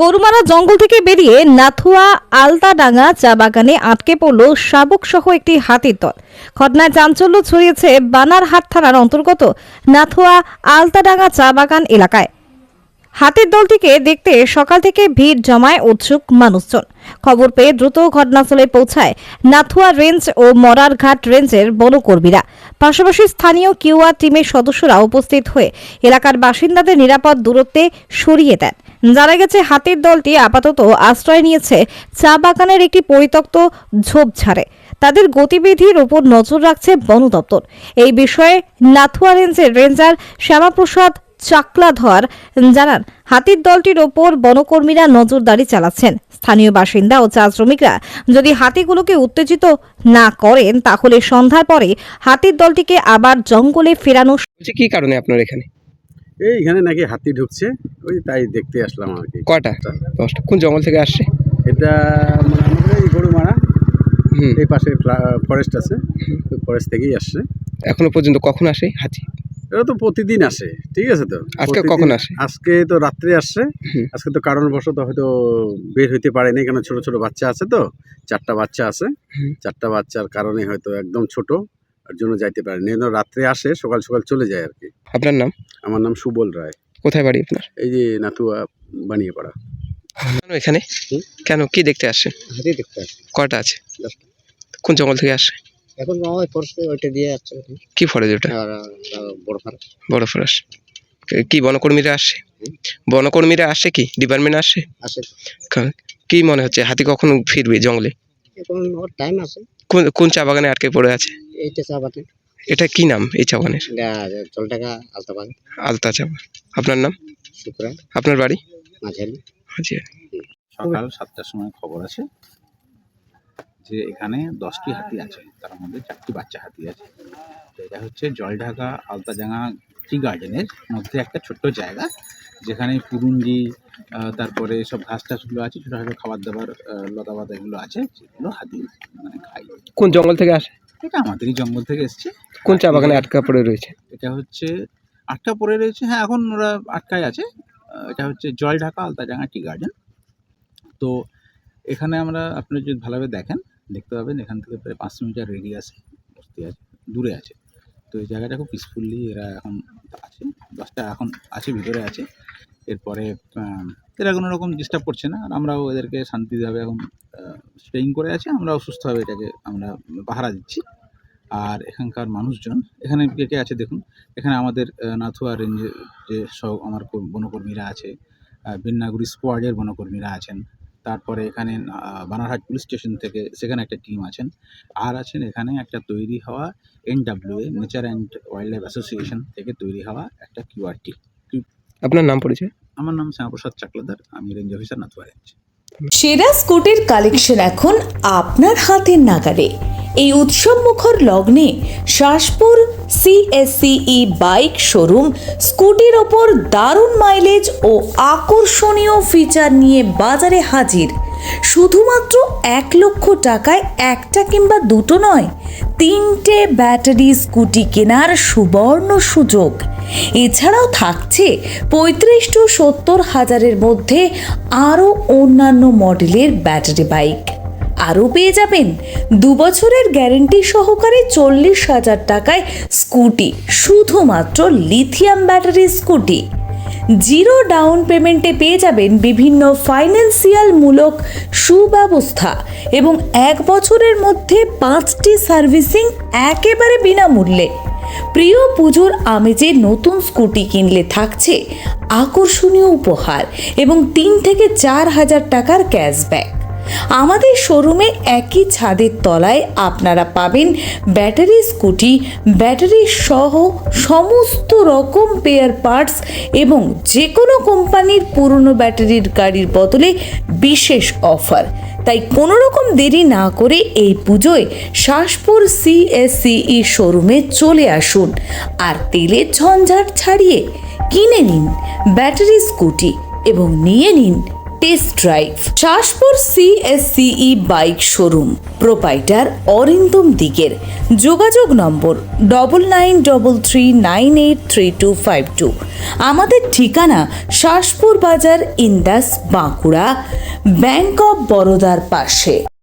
গরুমারা জঙ্গল থেকে বেরিয়ে নাথুয়া আলতাডাঙ্গা চা বাগানে আটকে পড়ল শাবক সহ একটি হাতির দল। ঘটনায় চাঞ্চল্য ছড়িয়েছে বানারহাট থানার অন্তর্গত নাথুয়া আলতাডাঙ্গা চা বাগান এলাকায়। হাতির দলটিকে দেখতে সকাল থেকে ভিড় জমায় উৎসুক মানুষজন। খবর পেয়ে দ্রুত ঘটনাস্থলে পৌঁছায় নাথুয়া রেঞ্জ ও মরারঘাট রেঞ্জের বনকর্মীরা। পাশাপাশি স্থানীয় কিউআর টিমের সদস্যরা উপস্থিত হয়ে এলাকার বাসিন্দাদের নিরাপদ দূরত্বে সরিয়ে দেন। জানা গেছে, হাতির দলটি আপাতত আশ্রয় নিয়েছে চা বাগানের একটি পরিত্যক্ত ঝোপঝাড়ে তাদের গতিবিধির উপর নজর রাখছে বন দপ্তর। এই বিষয়ে নাথুয়া রেঞ্জের রেঞ্জার শ্যামাপ্রসাদ চাকলাধর জানান হাতির দলটির ওপর বনকর্মীরা নজরদারি চালাচ্ছেন। স্থানীয় বাসিন্দা ও চা শ্রমিকরা যদি হাতিগুলোকে উত্তেজিত না করেন তাহলে সন্ধ্যার পরে হাতির দলটিকে আবার জঙ্গলে ফেরানো বলছি কি কারণে আপনার এখানে? এই এখানে নাকি হাতি ঢুকছে ওই তাই দেখতে আসলাম আর কি। কটা? দশটা। কোন জঙ্গল থেকে আসছে? এটা মানে আমাদের এই গরুমারা হুম। এই পাশে ফরেস্ট আছে ফরেস্ট থেকেই আসছে। এখনও পর্যন্ত কখন আসে হাতি? এটা তো প্রতিদিন আসে ঠিক আছে তো? আজকে কখন আসে? আজকে তো রাত্রে আসছে আজকে তো কারণবশত হয়তো বের হইতে পারেনি কেন ছোট ছোট বাচ্চা আছে তো চারটা বাচ্চা আছে। চারটা বাচ্চার কারণে হয়তো একদম ছোট আর জন্য যাইতে পারেনি জন্য রাত্রে আসে সকাল সকাল চলে যায় আর কি। আপনার নাম? আমার নাম সুবল রায়। কোথায় বাড়ি আপনার? এই যে নাতুয়া বানিয়ে পড়া কেন এখানে? কেন কি দেখতে আসছেন হাতি দেখতে আসে। কটা আছে? কোন জঙ্গল থেকে আসছে এখন ওই ফরেস্ট ওইটা দিয়ে যাচ্ছে কি ফরেজ ওটা বড় বড় ফরেস্ট কি বনকর্মীরা আসছে বনকর্মীরা আসছে কি? ডিপার্টমেন্ট আসছে আসে। কি মনে হচ্ছে হাতি কখন ফিরবে জঙ্গলে? এখন ওর টাইম আছে। কোন কোন চা বাগানে আটকে পড়ে আছে? এইটা চা বাগান। এটা কি নাম এই চা বাগানের? জল টাকা আলতা বাগান। আলতা চা বাগান। আপনার নাম? শুক্রা আপনার বাড়ি? মাঝারি। সকাল সাতটার সময় খবর আছে। যে এখানে দশটি হাতি আছে তার মধ্যে চারটি বাচ্চা হাতি আছে। তো এটা হচ্ছে জলঢাকা আলতাজাঙ্গা টি গার্ডেনের মধ্যে একটা ছোট্ট জায়গা যেখানে পুরুঞ্জি তারপরে সব ঘাস টাসগুলো আছে ছোটোখাটো খাবার দাবার লতা পাতা এগুলো আছে যেগুলো হাতি মানে খায়। কোন জঙ্গল থেকে আসে? এটা আমাদেরই জঙ্গল থেকে এসছে। কোন চা বাগানে আটকা পড়ে রয়েছে? এটা হচ্ছে আটকা পড়ে রয়েছে হ্যাঁ এখন ওরা আটকায় আছে। এটা হচ্ছে জল ঢাকা আলতাডাঙ্গা টি গার্ডেন। তো এখানে আমরা আপনি যদি ভালোভাবে দেখেন দেখতে পাবেন, এখান থেকে প্রায় পাঁচশো মিটার রেডিয়াসে বস্তি আছে, দূরে আছে। তো এই জায়গাটা খুব পিসফুলি এরা এখন আছে দশটা এখন আছে, ভিতরে আছে। এরপরে এরা কোনো রকম ডিস্টার্ব করছে না, আর আমরাও এদেরকে শান্তিভাবে এখন স্টেইং করে আছি, আমরাও সুস্থভাবে এটাকে আমরা পাহারা দিচ্ছি। আর এখানকার মানুষজন, এখানে কে কে আছে দেখুন, এখানে আমাদের নাথুয়া রেঞ্জের যে সব আমার বনকর্মীরা আছে বিন্নাগুড়ি স্কোয়াডের বনকর্মীরা আছেন। তারপরে এখানে বানারহাট পুলিশ স্টেশন থেকে সেখানে একটা টিম আছেন। আর আছেন এখানে একটা তৈরি হওয়া NWA nature and wildlife association থেকে তৈরি হওয়া একটা কিউআর টিম আপনার নাম পড়েছে আমার নাম শ্যামাপ্রসাদ চাকলাদার আমি রেঞ্জ অফিসার নাথুয়া রেঞ্জ সেরা স্কুটির কালেকশন এখন আপনার হাতের নাগালে এই উৎসব মুখর লগ্নে শাসপুর সিএসসিই বাইক শোরুম, স্কুটির ওপর দারুণ মাইলেজ ও আকর্ষণীয় ফিচার নিয়ে বাজারে হাজির। শুধুমাত্র এক লক্ষ টাকায় একটা কিংবা দুটো নয়, তিনটে ব্যাটারি স্কুটি কেনার সুবর্ণ সুযোগ। এছাড়াও থাকছে পঁয়ত্রিশ টু সত্তর হাজারের মধ্যে আরও অন্যান্য মডেলের ব্যাটারি বাইক। আরও পেয়ে যাবেন। দু বছরের গ্যারেন্টি সহকারে চল্লিশ হাজার টাকায় স্কুটি, শুধুমাত্র lithium battery scooty. Zero down পেমেন্টে পেয়ে যাবেন বিভিন্ন ফাইন্যান্সিয়াল মূলক সুব্যবস্থা এবং এক বছরের মধ্যে পাঁচটি সার্ভিসিং একেবারে বিনামূল্যে। প্রিয় পুজোর আমেজে নতুন স্কুটি কিনলে থাকছে আকর্ষণীয় উপহার এবং তিন থেকে চার হাজার টাকার ক্যাশব্যাক। আমাদের শোরুমে একই ছাদের তলায় আপনারা পাবেন ব্যাটারি স্কুটি, ব্যাটারি সহ সমস্ত রকম পেয়ার পার্টস এবং যে কোনো কোম্পানির পুরনো ব্যাটারির গাড়ির বদলে বিশেষ অফার তাই কোনো রকম দেরি না করে এই পুজোয় শাসপুর সিএসসিই শোরুমে চলে আসুন আর তেলের ঝঞ্ঝাট ছাড়িয়ে কিনে নিন ব্যাটারি স্কুটি এবং নিয়ে নিন test drive, Shashpur CSCE bike showroom, proprietor Arindam দিকের যোগাযোগ নম্বর double nine double three nine eight three two five two আমাদের ঠিকানা শাসপুর বাজার, ইন্দাস, বাঁকুড়া, ব্যাংক অফ বরোদার পাশে।